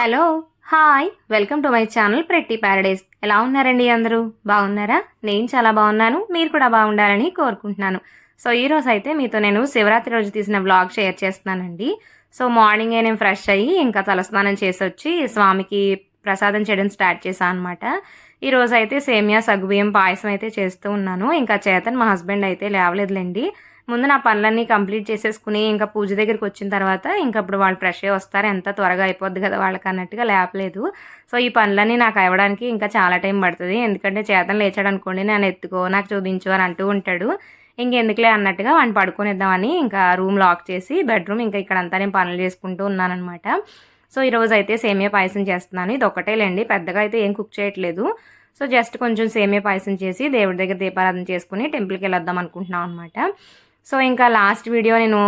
Hello hi. Welcome to my channel pretty paradise. ఎలా ఉన్నారండి అందరూ? బాగున్నారా? నేను చాలా బాగున్నాను. మీరు కూడా బాగుండాలని కోరుకుంటున్నాను. సో ఈ రోజు అయితే మీతో నేను శివరాత్రి రోజు తీసిన బ్లాగ్ షేర్ చేస్తున్నానండి. సో మార్నింగే నేను ఫ్రెష్ అయ్యి ఇంకా తలస్నానం చేసి వచ్చి స్వామికి ప్రసాదం చేయడం స్టార్ట్ చేశాను అనమాట ఈరోజు అయితే సేమియా సగ్గుబియ్యం పాయసం అయితే చేస్తూ ఉన్నాను. ఇంకా చేతన్ మా హస్బెండ్ అయితే లేవలేదులేండి. ముందు నా పనులన్నీ కంప్లీట్ చేసేసుకుని ఇంకా పూజ దగ్గరికి వచ్చిన తర్వాత ఇంకా అప్పుడు వాళ్ళు ఫ్రెష్ అయ్యి వస్తారు. ఎంత త్వరగా అయిపోద్ది కదా వాళ్ళకి అన్నట్టుగా లేపలేదు. సో ఈ పనులన్నీ నాకు అవ్వడానికి ఇంకా చాలా టైం పడుతుంది. ఎందుకంటే చేతను లేచాడు అనుకోండి నేను ఎత్తుకో నాకు చూపించు అని అంటూ ఉంటాడు. ఇంకెందుకులే అన్నట్టుగా వాడిని పడుకునిద్దామని ఇంకా రూమ్ లాక్ చేసి బెడ్రూమ్ ఇంకా ఇక్కడంతా నేను పనులు చేసుకుంటూ ఉన్నానమాట సో ఈరోజు అయితే సేమియా పాయసం చేస్తున్నాను. ఇది ఒకటేలేండి పెద్దగా అయితే ఏం కుక్ చేయట్లేదు. సో జస్ట్ కొంచెం సేమియా పాయసం చేసి దేవుడి దగ్గర దీపారాధన చేసుకుని టెంపుల్కి వెళ్ళొద్దాం అనుకుంటున్నాం అనమాట సో ఇంకా లాస్ట్ వీడియో నేను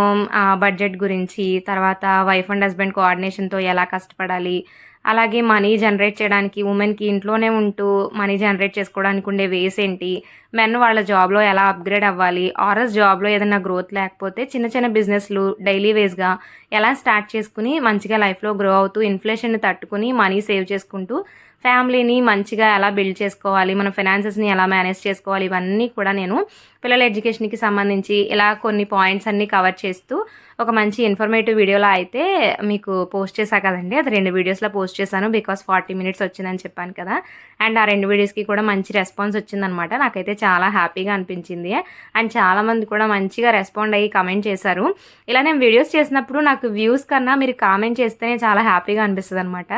బడ్జెట్ గురించి తర్వాత వైఫ్ అండ్ హస్బెండ్ కోఆర్డినేషన్తో ఎలా కష్టపడాలి అలాగే మనీ జనరేట్ చేయడానికి ఉమెన్కి ఇంట్లోనే ఉంటూ మనీ జనరేట్ చేసుకోవడానికి ఉండే వేస్ ఏంటి మెన్ వాళ్ళ జాబ్లో ఎలా అప్గ్రేడ్ అవ్వాలి ఆర్ఎస్ జాబ్లో ఏదైనా గ్రోత్ లేకపోతే చిన్న చిన్న బిజినెస్లు డైలీ వేస్గా ఎలా స్టార్ట్ చేసుకుని మంచిగా లైఫ్లో గ్రో అవుతూ ఇన్ఫ్లేషన్ని తట్టుకుని మనీ సేవ్ చేసుకుంటూ ఫ్యామిలీని మంచిగా ఎలా బిల్డ్ చేసుకోవాలి మన ఫైనాన్సెస్ని ఎలా మేనేజ్ చేసుకోవాలి ఇవన్నీ కూడా నేను పిల్లల ఎడ్యుకేషన్కి సంబంధించి ఇలా కొన్ని పాయింట్స్ అన్నీ కవర్ చేస్తూ ఒక మంచి ఇన్ఫర్మేటివ్ వీడియోలో అయితే మీకు పోస్ట్ చేశా కదండి. అది రెండు వీడియోస్లో పోస్ట్ చేశాను బికాస్ ఫార్టీ మినిట్స్ వచ్చిందని చెప్పాను కదా. అండ్ ఆ రెండు వీడియోస్కి కూడా మంచి రెస్పాన్స్ వచ్చిందనమాట. నాకైతే చాలా హ్యాపీగా అనిపించింది. అండ్ చాలామంది కూడా మంచిగా రెస్పాండ్ అయ్యి కమెంట్ చేశారు. ఇలా నేను వీడియోస్ చేసినప్పుడు నాకు వ్యూస్ కన్నా మీరు కామెంట్ చేస్తేనే చాలా హ్యాపీగా అనిపిస్తుంది అనమాట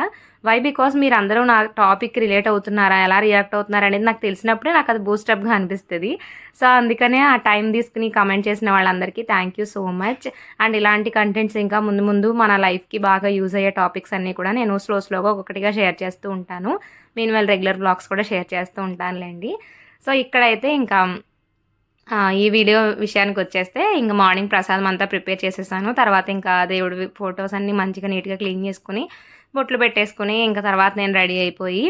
వై బికాస్ మీరు అందరూ నా టాపిక్ రిలేట్ అవుతున్నారా? ఎలా రియాక్ట్ అవుతున్నారా అనేది నాకు తెలిసినప్పుడే నాకు అది బూస్టప్గా అనిపిస్తుంది. సో అందుకనే ఆ టైం తీసుకుని కమెంట్ చేసిన వాళ్ళందరికీ thank you so much and ఇలాంటి కంటెంట్స్ ఇంకా ముందు ముందు మన లైఫ్కి బాగా యూజ్ అయ్యే టాపిక్స్ అన్నీ కూడా నేను స్లో స్లోగా ఒక్కొక్కటిగా షేర్ చేస్తూ ఉంటాను. నేను వాళ్ళ రెగ్యులర్ బ్లాగ్స్ కూడా షేర్ చేస్తూ ఉంటానులేండి. సో ఇక్కడైతే ఇంకా ఈ వీడియో విషయానికి వచ్చేస్తే ఇంకా మార్నింగ్ ప్రసాదం అంతా ప్రిపేర్ చేసేసాను. తర్వాత ఇంకా దేవుడి ఫొటోస్ అన్నీ మంచిగా నీట్గా క్లీన్ చేసుకుని బొట్లు పెట్టేసుకుని ఇంకా తర్వాత నేను రెడీ అయిపోయి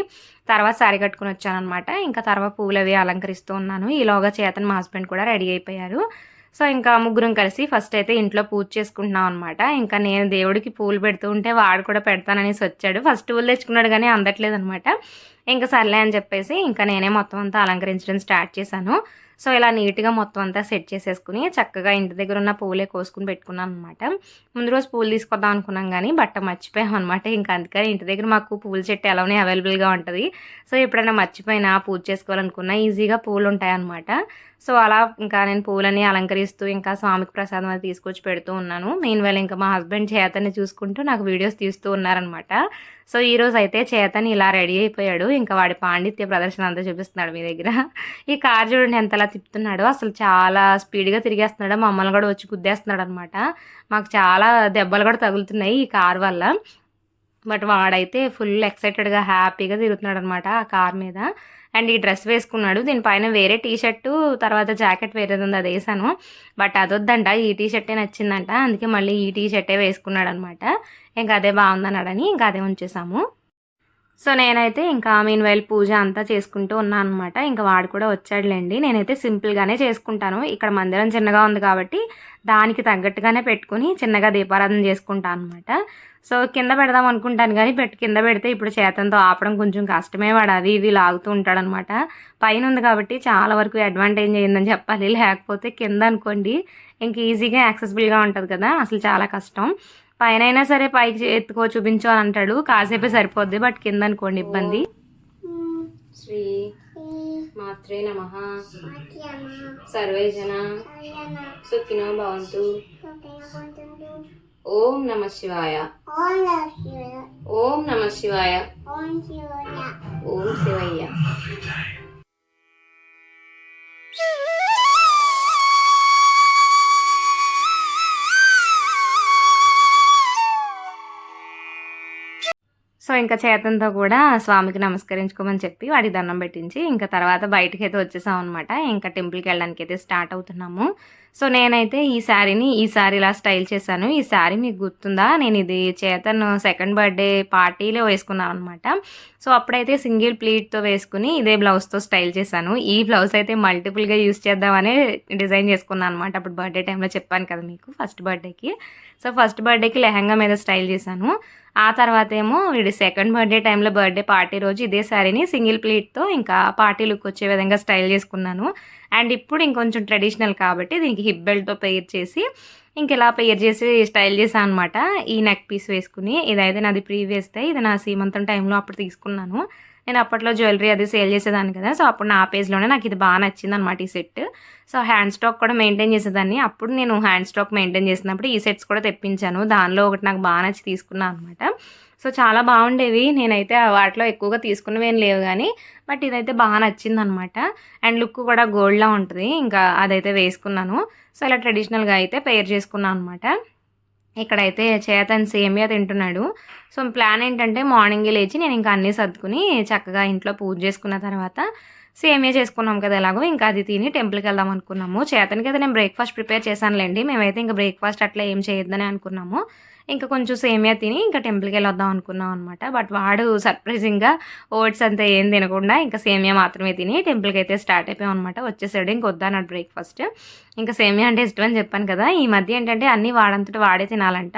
తర్వాత శారీ కట్టుకుని వచ్చానమాట ఇంకా తర్వాత పూలు అవి అలంకరిస్తూ ఉన్నాను. ఈలోగా చేతన్ మా హస్బెండ్ కూడా రెడీ అయిపోయారు. సో ఇంకా ముగ్గురం కలిసి ఫస్ట్ అయితే ఇంట్లో పూజ చేసుకుంటున్నాం అనమాట ఇంకా నేను దేవుడికి పూలు పెడుతూ ఉంటే వాడు కూడా పెడతాననేసి వచ్చాడు. ఫస్ట్ పూలు తెచ్చుకున్నాడు కానీ అందట్లేదు అనమాట ఇంకా సర్లే అని చెప్పేసి ఇంకా నేనే మొత్తం అంతా అలంకరించడం స్టార్ట్ చేశాను. సో ఇలా నీట్గా మొత్తం అంతా సెట్ చేసేసుకుని చక్కగా ఇంటి దగ్గర ఉన్న పూలే కోసుకుని పెట్టుకున్నాను అనమాట ముందు రోజు పూలు తీసుకొద్దాం అనుకున్నాం కానీ బట్ట మర్చిపోయాం అనమాట ఇంకా అందుకని ఇంటి దగ్గర మాకు పూల చెట్టు ఎలానే అవైలబుల్గా ఉంటుంది. సో ఎప్పుడైనా మర్చిపోయినా పూజ చేసుకోవాలనుకున్నా ఈజీగా పూలు ఉంటాయన్నమాట సో అలా ఇంకా నేను పూలని అలంకరిస్తూ ఇంకా స్వామికి ప్రసాదం అది తీసుకొచ్చి పెడుతూ ఉన్నాను. మెయిన్ వేళ ఇంకా మా హస్బెండ్ చేతని చూసుకుంటూ నాకు వీడియోస్ తీస్తూ ఉన్నారనమాట సో ఈరోజు అయితే చేతని ఇలా రెడీ అయిపోయాడు. ఇంకా వాడి పాండిత్య ప్రదర్శన అంతా చూపిస్తున్నాడు మీ దగ్గర. ఈ కార్ చూడండి ఎంతలా తిప్పుతున్నాడో. అసలు చాలా స్పీడ్గా తిరిగేస్తున్నాడు. మమ్మల్ని కూడా వచ్చి గుద్దేస్తున్నాడు అనమాట మాకు చాలా దెబ్బలు కూడా తగులుతున్నాయి ఈ కార్ వల్ల. బట్ వాడైతే ఫుల్ ఎక్సైటెడ్గా హ్యాపీగా తిరుగుతున్నాడు అనమాట ఆ కార్ మీద. అండ్ ఈ డ్రెస్ వేసుకున్నాడు. దీనిపైన వేరే టీ షర్టు తర్వాత జాకెట్ వేరేది ఉంది అది వేసాను. బట్ అదొద్దంట. ఈ టీ షర్టే నచ్చిందంట. అందుకే మళ్ళీ ఈ టీ షర్టే వేసుకున్నాడు అనమాట ఇంకా అదే బాగుందన్నాడని ఇంకా అదే ఉంచేసాము. సో నేనైతే ఇంకా మీన్ వైల్ పూజ అంతా చేసుకుంటూ ఉన్నాను అనమాట ఇంకా వాడు కూడా వచ్చాడులేండి. నేనైతే సింపుల్గానే చేసుకుంటాను. ఇక్కడ మందిరం చిన్నగా ఉంది కాబట్టి దానికి తగ్గట్టుగానే పెట్టుకుని చిన్నగా దీపారాధన చేసుకుంటాను అనమాట సో కింద పెడదాం అనుకుంటాను కానీ పెట్టి కింద పెడితే ఇప్పుడు చేతంతో ఆపడం కొంచెం కష్టమే వాడు. అది ఇవి లాగుతూ ఉంటాడనమాట పైన ఉంది కాబట్టి చాలా వరకు అడ్వాంటేజ్ అయిందని చెప్పాలి. లేకపోతే కింద అనుకోండి ఇంక ఈజీగా యాక్సెసిబుల్గా ఉంటుంది కదా. అసలు చాలా కష్టం. పైన సరే పైకి ఎత్తుకో చూపించు అని అంటాడు. కాసేపే సరిపోద్ది బట్ కింద అనుకోండి ఇబ్బంది. శ్రీ మాత్రే నమ. సర్వే జన సుఖినో భవంతు. ఓం నమ శివాయ. ఓం నమ శివాయ. ఓం శివయ్య. సో ఇంకా చేతంతో కూడా స్వామికి నమస్కరించుకోమని చెప్పి వాడికి దండం పెట్టించి ఇంకా తర్వాత బయటకి అయితే వచ్చేసాం అనమాట ఇంకా టెంపుల్కి వెళ్ళడానికి అయితే స్టార్ట్ అవుతున్నాము. సో నేనైతే ఈ శారీని ఈ శారీ ఇలా స్టైల్ చేశాను. ఈ శారీ మీకు గుర్తుందా? నేను ఇది చేతన్ సెకండ్ బర్త్డే పార్టీలో వేసుకున్నాను అనమాట సో అప్పుడైతే సింగిల్ ప్లీట్తో వేసుకుని ఇదే బ్లౌజ్తో స్టైల్ చేశాను. ఈ బ్లౌజ్ అయితే మల్టిపుల్గా యూస్ చేద్దామని డిజైన్ చేసుకున్నాను అనమాట అప్పుడు బర్త్డే టైంలో చెప్పాను కదా మీకు ఫస్ట్ బర్త్డేకి. సో ఫస్ట్ బర్త్డేకి లెహంగా మీద స్టైల్ చేశాను. ఆ తర్వాత ఏమో వీడి సెకండ్ బర్త్డే టైంలో బర్త్డే పార్టీ రోజు ఇదే శారీని సింగిల్ ప్లీట్తో ఇంకా పార్టీ లుక్ వచ్చే విధంగా స్టైల్ చేసుకున్నాను. అండ్ ఇప్పుడు ఇంకొంచెం ట్రెడిషనల్ కాబట్టి దీనికి హిప్ బెల్ట్తో పెయిర్ చేసి ఇంక ఇలా పెయిర్ చేసి స్టైల్ చేశాను అనమాట ఈ నెక్ పీస్ వేసుకుని ఇదైతే నాది ప్రీవియస్ ఇది నా సీమంతం టైంలో అప్పుడు తీసుకున్నాను. నేను అప్పట్లో జ్యువెలరీ అది సేల్ చేసేదాన్ని కదా. సో అప్పుడు నా పేజ్లోనే నాకు ఇది బాగా నచ్చింది అనమాట ఈ సెట్. సో హ్యాండ్ స్టాక్ కూడా మెయింటైన్ చేసేదాన్ని. అప్పుడు నేను హ్యాండ్ స్టాక్ మెయింటైన్ చేసినప్పుడు ఈ సెట్స్ కూడా తెప్పించాను. దానిలో ఒకటి నాకు బాగా నచ్చి తీసుకున్నాను అనమాట సో చాలా బాగుండేవి. నేనైతే వాటిలో ఎక్కువగా తీసుకున్నవి ఏం లేవు కానీ బట్ ఇదైతే బాగా నచ్చింది అనమాట అండ్ లుక్ కూడా గోల్డ్లా ఉంటుంది. ఇంకా అదైతే వేసుకున్నాను. సో ఇలా ట్రెడిషనల్గా అయితే పేర్ చేసుకున్నాను అనమాట ఇక్కడైతే చేతన్ సేమియా తింటున్నాడు. సో ప్లాన్ ఏంటంటే మార్నింగే లేచి నేను ఇంకా అన్నీ సర్దుకుని చక్కగా ఇంట్లో పూజ చేసుకున్న తర్వాత సేమియా చేసుకున్నాం కదా ఎలాగో ఇంకా అది తిని టెంపుల్కి వెళ్దాం అనుకున్నాము. చేతనికి అయితే నేను బ్రేక్ఫాస్ట్ ప్రిపేర్ చేశానులేండి. మేమైతే ఇంకా బ్రేక్ఫాస్ట్ అట్లా ఏం చేయొద్దని అనుకున్నాము. ఇంకా కొంచెం సేమియా తిని ఇంకా టెంపుల్కి వెళ్ళొద్దాం అనుకున్నాం అనమాట బట్ వాడు సర్ప్రైజింగ్గా ఓట్స్ అంతా ఏం తినకుండా ఇంకా సేమియా మాత్రమే తిని టెంపుల్కి అయితే స్టార్ట్ అయిపోయాం అనమాట వచ్చేసాడు. ఇంక వద్దన్నాడు బ్రేక్ఫాస్ట్. ఇంకా సేమియా అంటే ఇష్టం అని చెప్పాను కదా. ఈ మధ్య ఏంటంటే అన్నీ వాడంతటి వాడే తినాలంట.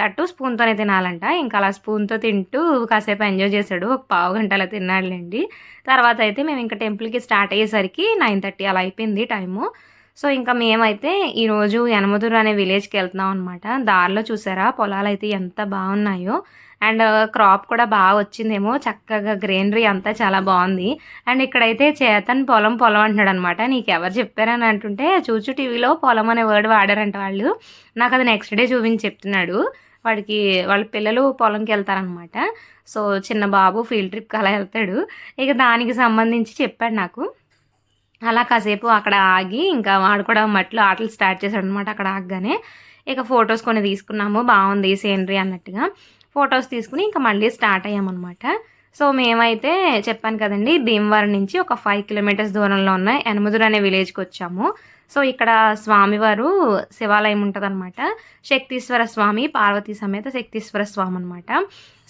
దట్టు స్పూన్తోనే తినాలంట. ఇంకా అలా స్పూన్తో తింటూ కాసేపు ఎంజాయ్ చేశాడు. ఒక పావు గంట అలా తిన్నాడులేండి. తర్వాత అయితే మేము ఇంకా టెంపుల్కి స్టార్ట్ అయ్యేసరికి నైన్ థర్టీ అలా అయిపోయింది టైము. సో ఇంకా మేమైతే ఈరోజు యనమదురు అనే విలేజ్కి వెళ్తున్నాం అనమాట దారిలో చూసారా? పొలాలు అయితే ఎంత బాగున్నాయో. అండ్ క్రాప్ కూడా బాగా వచ్చిందేమో. చక్కగా గ్రీనరీ అంతా చాలా బాగుంది. అండ్ ఇక్కడైతే చేతన్ పొలం పొలం అంటున్నాడు అనమాట నీకు ఎవరు చెప్పారని అంటుంటే చూచు టీవీలో పొలం అనే వర్డ్ వాడారంట వాళ్ళు. నాకు అది నెక్స్ట్ డే చూపించి చెప్తున్నాడు. వాడికి వాళ్ళ పిల్లలు పొలంకి వెళ్తారనమాట సో చిన్న బాబు ఫీల్డ్ ట్రిప్కి అలా వెళ్తాడు. ఇక దానికి సంబంధించి చెప్పాడు నాకు. అలా కాసేపు అక్కడ ఆగి ఇంకా వాడు కూడా మట్లో ఆటలు స్టార్ట్ చేశాడు అనమాట అక్కడ ఆగగానే. ఇక ఫొటోస్ కొన్ని తీసుకున్నాము. బాగుంది సీనరీ అన్నట్టుగా. ఫొటోస్ తీసుకుని ఇంకా మళ్ళీ స్టార్ట్ అయ్యామన్నమాట. సో మేమైతే చెప్పాను కదండి భీమవరం నుంచి ఒక ఫైవ్ కిలోమీటర్స్ దూరంలో ఉన్న ఎనమదురు అనే విలేజ్కి వచ్చాము. సో ఇక్కడ స్వామివారు శివాలయం ఉంటుందన్నమాట. శక్తీశ్వర స్వామి పార్వతీ సమేత శక్తీశ్వర స్వామి అనమాట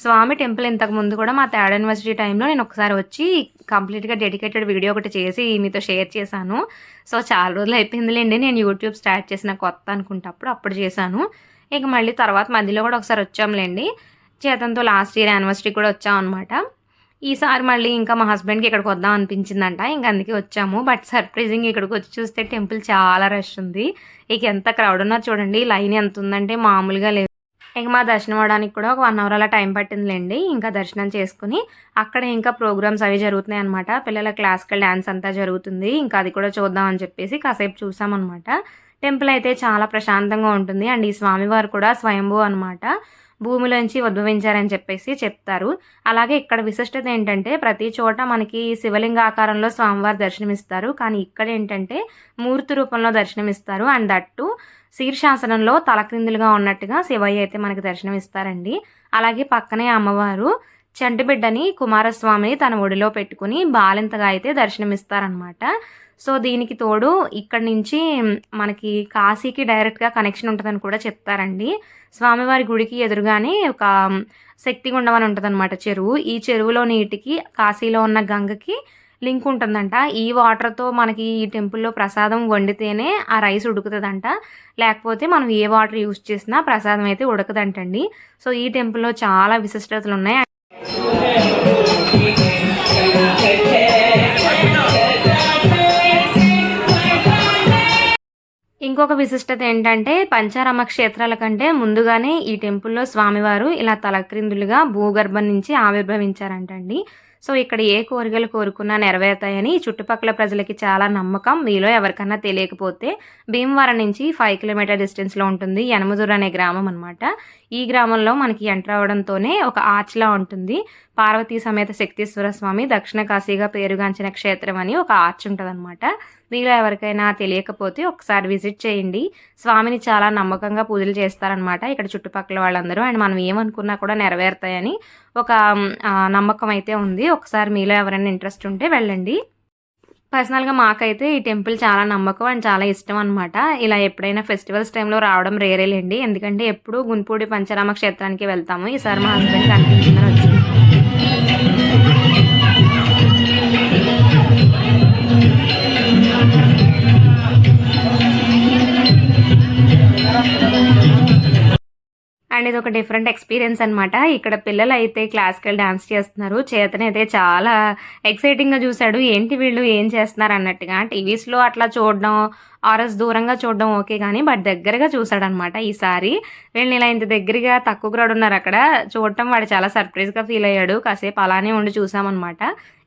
స్వామి టెంపుల్ ఇంతకు ముందు కూడా మా థర్డ్ యూనివర్సిటీ టైంలో నేను ఒకసారి వచ్చి కంప్లీట్గా డెడికేటెడ్ వీడియో ఒకటి చేసి మీతో షేర్ చేశాను. సో చాలా రోజులు అయిపోయిందిలేండి నేను యూట్యూబ్ స్టార్ట్ చేసిన కొత్త అనుకుంటప్పుడు అప్పుడు చేశాను. ఇక మళ్ళీ తర్వాత మధ్యలో కూడా ఒకసారి వచ్చాంలేండి. చేతంతో లాస్ట్ ఇయర్ యానివర్సరీ కూడా వచ్చాం అనమాట ఈసారి మళ్ళీ ఇంకా మా హస్బెండ్కి ఇక్కడికి వద్దాం అనిపించిందంట. ఇంకా అందుకే వచ్చాము. బట్ సర్ప్రైజింగ్ ఇక్కడికి వచ్చి చూస్తే టెంపుల్ చాలా రష్ ఉంది. ఇక ఎంత క్రౌడ్ ఉన్నారు చూడండి. లైన్ ఎంత ఉందంటే మామూలుగా లేదు. ఇంకా మా దర్శనం అవడానికి కూడా ఒక వన్ అవర్ అలా టైం పట్టిందిలేండి. ఇంకా దర్శనం చేసుకుని అక్కడ ఇంకా ప్రోగ్రామ్స్ అవి జరుగుతున్నాయి అనమాట పిల్లల క్లాసికల్ డ్యాన్స్ అంతా జరుగుతుంది. ఇంకా అది కూడా చూద్దాం అని చెప్పేసి కాసేపు చూసామన్నమాట. టెంపుల్ అయితే చాలా ప్రశాంతంగా ఉంటుంది. అండ్ ఈ స్వామివారు కూడా స్వయంభూ అనమాట భూమిలోంచి ఉద్భవించారని చెప్పేసి చెప్తారు. అలాగే ఇక్కడ విశిష్టత ఏంటంటే ప్రతి చోట మనకి శివలింగ ఆకారంలో స్వామివారు దర్శనమిస్తారు. కానీ ఇక్కడ ఏంటంటే మూర్తి రూపంలో దర్శనమిస్తారు. అండ్ దట్టు శీర్షాసనంలో తలక్రిందులుగా ఉన్నట్టుగా శివయ్య అయితే మనకి దర్శనమిస్తారండి. అలాగే పక్కనే అమ్మవారు చంటిబిడ్డని కుమారస్వామిని తన ఒడిలో పెట్టుకుని బాలింతగా అయితే దర్శనమిస్తారనమాట సో దీనికి తోడు ఇక్కడ నుంచి మనకి కాశీకి డైరెక్ట్గా కనెక్షన్ ఉంటుందని కూడా చెప్తారండి. స్వామివారి గుడికి ఎదురుగానే ఒక శక్తిగుండం అని ఉంటుందన్నమాట చెరువు. ఈ చెరువులో నీటికి కాశీలో ఉన్న గంగకి లింక్ ఉంటుందంట. ఈ వాటర్తో మనకి ఈ టెంపుల్లో ప్రసాదం వండితేనే ఆ రైస్ ఉడుకుతుందంట. లేకపోతే మనం ఏ వాటర్ యూస్ చేసినా ప్రసాదం అయితే ఉడకదంటండి. సో ఈ టెంపుల్లో చాలా విశిష్టతలు ఉన్నాయి. ఇంకొక విశిష్టత ఏంటంటే పంచారామ క్షేత్రాల కంటే ముందుగానే ఈ టెంపుల్లో స్వామివారు ఇలా తలక్రిందులుగా భూగర్భం నుంచి ఆవిర్భవించారంటండి. సో ఇక్కడ ఏ కోరికలు కోరుకున్నా నెరవేరుతాయని చుట్టుపక్కల ప్రజలకి చాలా నమ్మకం. మీలో ఎవరికన్నా తెలియకపోతే భీమవరం నుంచి ఫైవ్ కిలోమీటర్ డిస్టెన్స్లో ఉంటుంది యనమదూర్ అనే గ్రామం అనమాట ఈ గ్రామంలో మనకి ఎంటర్ అవడంతోనే ఒక ఆర్చ్లా ఉంటుంది. పార్వతీ సమేత శక్తీశ్వర స్వామి దక్షిణ కాశీగా పేరుగాంచిన క్షేత్రం అని ఒక ఆర్చ్ ఉంటుంది అనమాట మీలో ఎవరికైనా తెలియకపోతే ఒకసారి విజిట్ చేయండి. స్వామిని చాలా నమ్మకంగా పూజలు చేస్తారనమాట ఇక్కడ చుట్టుపక్కల వాళ్ళందరూ. అండ్ మనం ఏమనుకున్నా కూడా నెరవేరుతాయని ఒక నమ్మకం అయితే ఉంది. ఒకసారి మీలో ఎవరైనా ఇంట్రెస్ట్ ఉంటే వెళ్ళండి. పర్సనల్‌గా మాకైతే ఈ టెంపుల్ చాలా నమ్మకం అండ్ చాలా ఇష్టం అనమాట. ఇలా ఎప్పుడైనా ఫెస్టివల్స్ టైంలో రావడం రేరేలేండి. ఎందుకంటే ఎప్పుడూ గుంపూడి పంచరామ క్షేత్రానికి వెళ్తాము. ఈసారి మా హస్బెండ్ కనిపించిందని వచ్చాము. అనేది ఇది ఒక డిఫరెంట్ ఎక్స్పీరియన్స్ అనమాట. ఇక్కడ పిల్లలు అయితే క్లాసికల్ డాన్స్ చేస్తున్నారు. చేతనైతే చాలా ఎక్సైటింగ్‌గా చూసాడు. ఏంటి వీళ్ళు ఏం చేస్తున్నారు అన్నట్టుగా. టీవీస్‌లో అట్లా చూడడం ఆర్ఎస్ దూరంగా చూడడం ఓకే కానీ బట్ దగ్గరగా చూసాడనమాట ఈసారి. వీళ్ళని ఇలా ఇంత దగ్గరగా తక్కువ క్రౌడ్ ఉన్నారు అక్కడ చూడటం వాడు చాలా సర్ప్రైజ్‌గా ఫీల్ అయ్యాడు. కాసేపు అలానే ఉండి చూసామనమాట.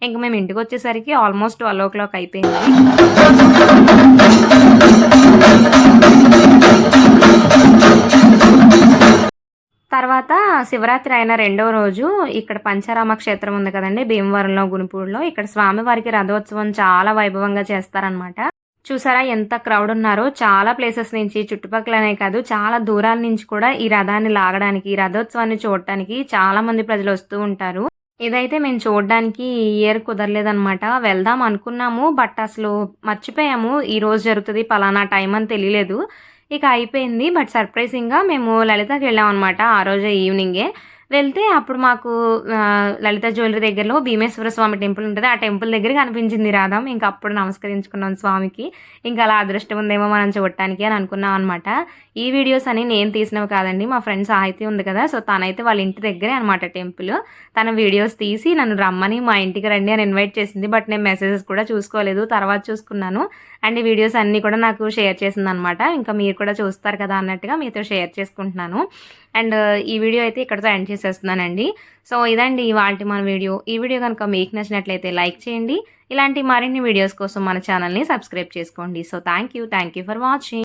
ఇంక మేము ఇంటికి వచ్చేసరికి ఆల్మోస్ట్ 12:00 అయిపోయింది. తర్వాత శివరాత్రి అయిన రెండవ రోజు ఇక్కడ పంచారామ క్షేత్రం ఉంది కదండి భీమవరంలో, గునిపూడిలో ఇక్కడ స్వామివారికి రథోత్సవం చాలా వైభవంగా చేస్తారనమాట. చూసారా ఎంత క్రౌడ్ ఉన్నారో చాలా ప్లేసెస్ నుంచి చుట్టుపక్కలనే కాదు చాలా దూరాల నుంచి కూడా ఈ రథాన్ని లాగడానికి, ఈ రథోత్సవాన్ని చూడటానికి చాలా మంది ప్రజలు వస్తూ ఉంటారు. ఇదైతే మేము చూడడానికి ఈ ఇయర్ కుదరలేదనమాట. వెళ్దాం అనుకున్నాము. బట్ అసలు మర్చిపోయాము. ఈరోజు జరుగుతుంది పలానా టైం అని తెలియలేదు. ఇక అయిపోయింది. బట్ సర్ప్రైజింగ్‌గా మేము లలితకి వెళ్ళాం అనమాట ఆ రోజే ఈవినింగే. వెళ్తే అప్పుడు మాకు లలిత జ్యువెలరీ దగ్గరలో భీమేశ్వర స్వామి టెంపుల్ ఉంటుంది ఆ టెంపుల్ దగ్గర కనిపించింది రథం. ఇంకా అప్పుడు నమస్కరించుకున్నాం స్వామికి. ఇంకా అలా అదృష్టం ఉందేమో మనం చూడటానికి అని అనుకున్నాం అనమాట. ఈ వీడియోస్ అని నేను తీసినవి కాదండి. మా ఫ్రెండ్ సాహితి ఉంది కదా! సో, తనైతే వాళ్ళ ఇంటి దగ్గరే అనమాట టెంపుల్. తన వీడియోస్ తీసి నన్ను రమ్మని మా ఇంటికి రండి అని ఇన్వైట్ చేసింది. బట్ నేను మెసేజెస్ కూడా చూసుకోలేదు. తర్వాత చూసుకున్నాను. అండ్ ఈ వీడియోస్ అన్నీ కూడా నాకు షేర్ చేసింది అనమాట ఇంకా మీరు కూడా చూస్తారు కదా అన్నట్టుగా మీతో షేర్ చేసుకుంటున్నాను. అండ్ ఈ వీడియో అయితే ఇక్కడతో ఎండ్ చేసేస్తున్నానండి. సో, ఇదండి ఇవాల్టి మన వీడియో. ఈ వీడియో కనుక మీకు నచ్చినట్లయితే లైక్ చేయండి. ఇలాంటి మరిన్ని వీడియోస్ కోసం మన ఛానల్‌ని సబ్స్క్రైబ్ చేసుకోండి. So, thank you. You for watching.